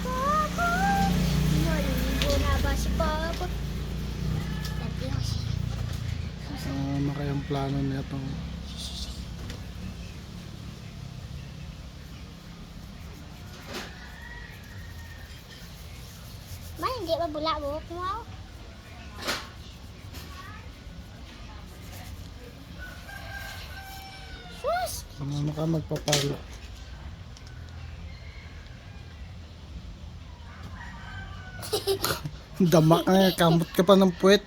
Papa. Maligo na ba si Papa? Ano kayang plano nito? Man, hindi ba bula buhok mo? Sus! Ano ka magpapalo? Damak na yan. Kamot ka pa ng puwet.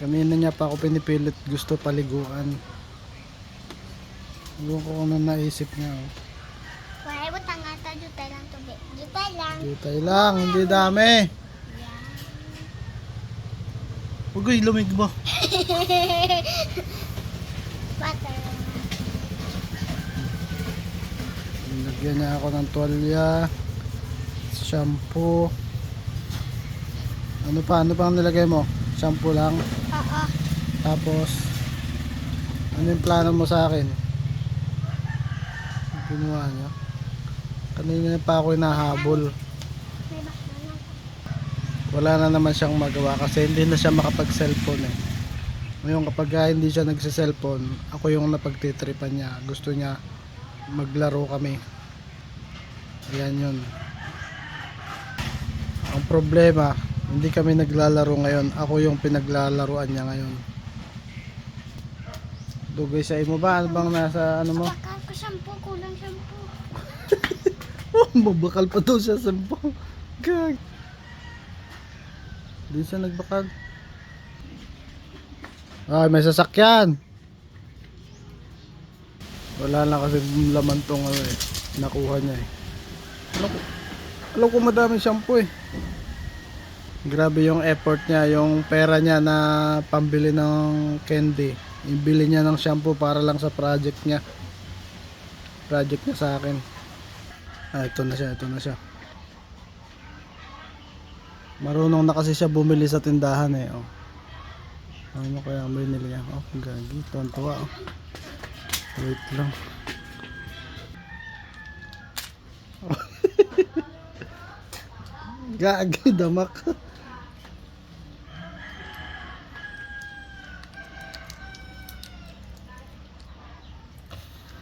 Kanina niya pa ako pinipilit gusto paliguan. Ewan ko kung ano naisip niya. Oh. Wala mo tangata, jutay lang tubig. Jutay lang. Jutay lang, hindi dami. Huwag ay lumig mo. Butter. Lagyan niya ako ng tuwalya, shampoo. Ano pa? Ano pa ang nilagay mo? Shampoo lang. Oo. Tapos, ano yung plano mo sa akin? Ginawa niya. Kanina pa ako hinahabol. Wala na naman siyang magawa kasi hindi na siya makapag-cellphone eh. Ngayon kapag hindi siya nagsa-cellphone, ako yung napagtitripan niya. Gusto niya maglaro kami. Ayan yun. Ang problema, hindi kami naglalaro ngayon. Ako yung pinaglalaruan niya ngayon. Dugay sa imo ba? Ano bang nasa ano mo? Bakal ko shampoo, kulang shampoo. Mabakal pa daw siya sa Gag. Di siya nagbakal. Ay, may sasakyan. Wala na kasi laman tong ano eh. Nakuha niya eh. Alam ko, alam ko madami shampoo eh. Grabe yung effort niya, yung pera niya na pambili ng candy. Ibili niya ng shampoo para lang sa project niya. Project niya sa akin. Ah, ito na siya, ito na siya. Marunong na kasi siya bumili sa tindahan eh. Oh. Ano kaya ang binili niya? Oh, gagi. Tuwan-tuwa oh. Wait lang. Gagi, damak.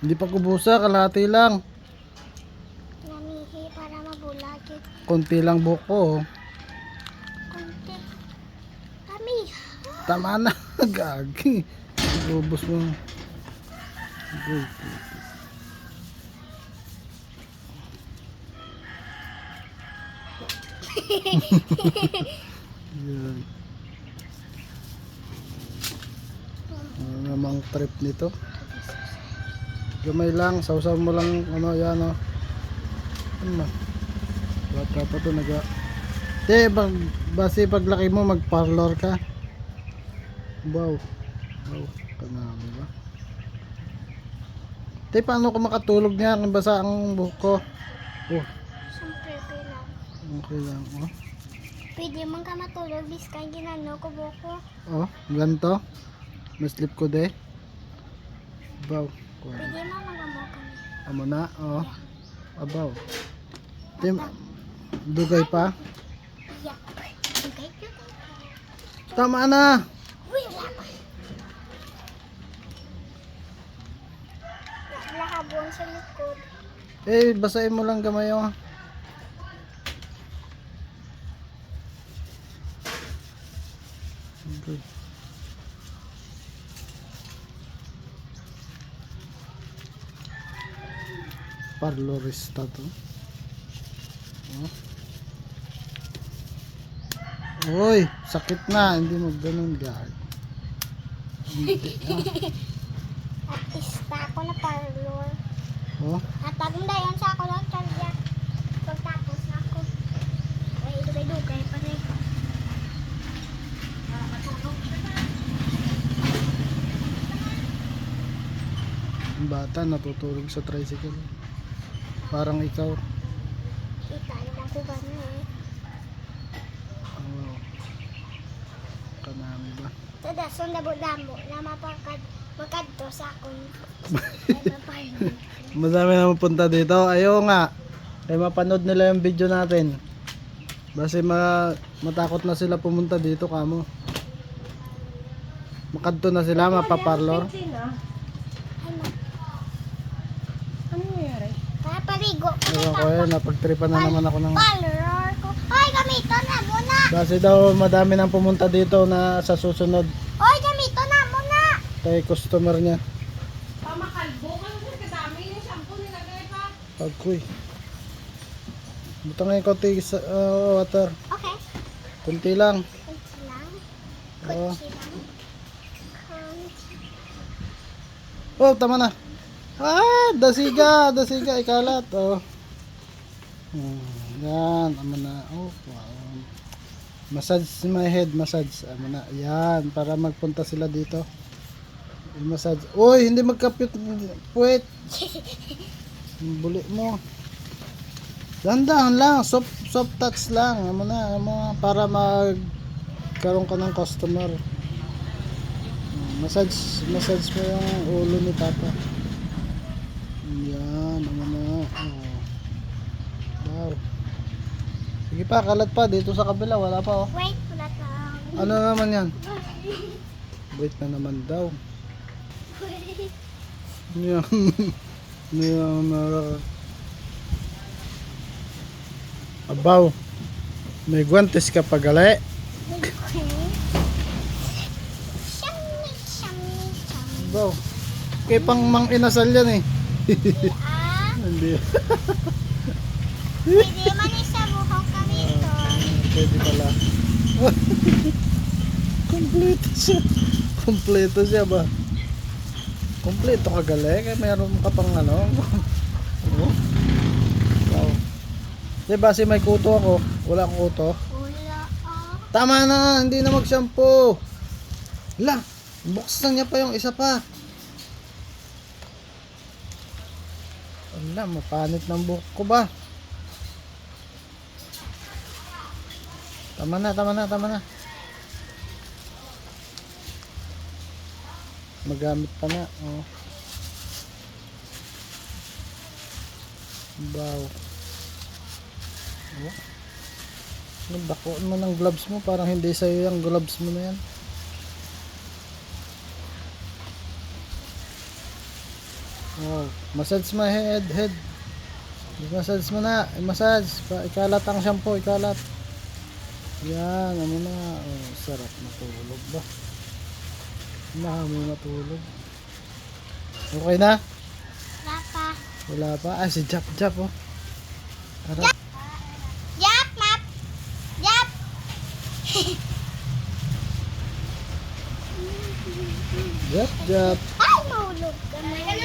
Hindi pa kubusa, kalahati lang. Namihi para mabulagit. Konti lang buhok ko. oh. Konti. Kami. Tama na, gagi. Ubus mo. Good. Yan. Ano namang trip nito? Gamay lang, sausaw mo lang ano yan oh. Ano ba? Bata pa to naga. Te, bag, base paglaki mo mag-parlor ka. Wow. Wow, kanami ba? Te, paano ko makatulog niya? Basa ang buhok ko. Oh. Okay lang. Oh, Pwede man ka matulog, bis ka ginano ko buko. oh ganito. Maslip ko de. Wow. Kuha. Pwede man magamo ka. Amo na, oh. Abaw. Te, dugay pa. Okay, okay. Tama na. Uy, wala pa. Nakahabon sa likod. Eh, basahin mo lang gamay oh. Okay. Parlorista to. Oh. Uy, sakit na. Hindi mo ganun gag. Artista ako na parlor. Oh, Natagong dayon sa ako lang talya. Pagtapos na ako. Ay, dugay-dugay pa rin. Yung bata natutulog sa tricycle. Parang ikaw. Kita naman ko gano'n eh. Kanami ba? Tada, sundabo-damo na mapakad Magkadto sa akong Madami na punta dito. Ayaw nga. Kaya mapanood nila yung video natin. Basta ma matakot na sila pumunta dito kamo. Makadto na sila, mapaparlor. Ano? Ano nangyari? Ko Ewan ko eh, napagtripan na naman ako ng... Ko. Hoy, gamito na muna. Base daw madami nang pumunta dito na sa susunod Hoy, gamito na muna. kay customer niya. Pamakalbo ka kasi kadami yung shampoo nilagay pa. Pagkoy. Butang ngayon konti sa uh, water. Okay. Kunti lang. Kunti lang. Kunti lang. Kunti. Oh, tama na. Ah, dasiga, dasiga, ikalat. Oh. Hmm, yan, ama na. Oh, wow. Massage my head, massage. Ama na. Yan, para magpunta sila dito. Massage. Uy, hindi magkapit. Puwet. Buli mo. Dandahan lang, soft, soft touch lang. Ama na, ama, para magkaroon ka ng customer. Massage, massage mo yung ulo ni Papa. Yan, ano na. Oh. Wow. Sige pa, kalat pa. Dito sa kabila, wala pa oh. Wait, wala lang. Ano naman yan? Wait na naman daw. Yan. Yan, uh, Abaw. May guantes ka pa gali. Abaw. Kay pang mang inasal yan eh. Ah, Hindi. pwede man isa buhok kami ito. Pwede pala. Kompleto siya. Kompleto siya ba? Kompleto ka gali. Kaya mayroon ka pang ano. oh. Wow. Di ba si may kuto ako? Wala akong kuto. Wala ah. Tama na, hindi na mag-shampoo. La, buksan niya pa yung isa pa. Wala, mapanit ng buhok ko ba? Tama na, tama na, tama na. Magamit pa na. Oh. Wow. Oh. Nagdakuan mo ng gloves mo, parang hindi sa'yo yung gloves mo na yan. Oh, massage my head, head. Massage mo na, massage. Pa, ikalat ang shampoo, ikalat. Yan, ano na. Oh, sarap matulog ba? Mahami matulog. Okay na? Wala pa. Wala pa. Ah, si Jap Jap oh. Ano? Yap, map. Yap. Jap Jap. Ay, mahulog ka na. Ay,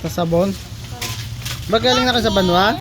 ano, ano, ah? Abon. Kasabon? Ba galing na ka sa Banwa?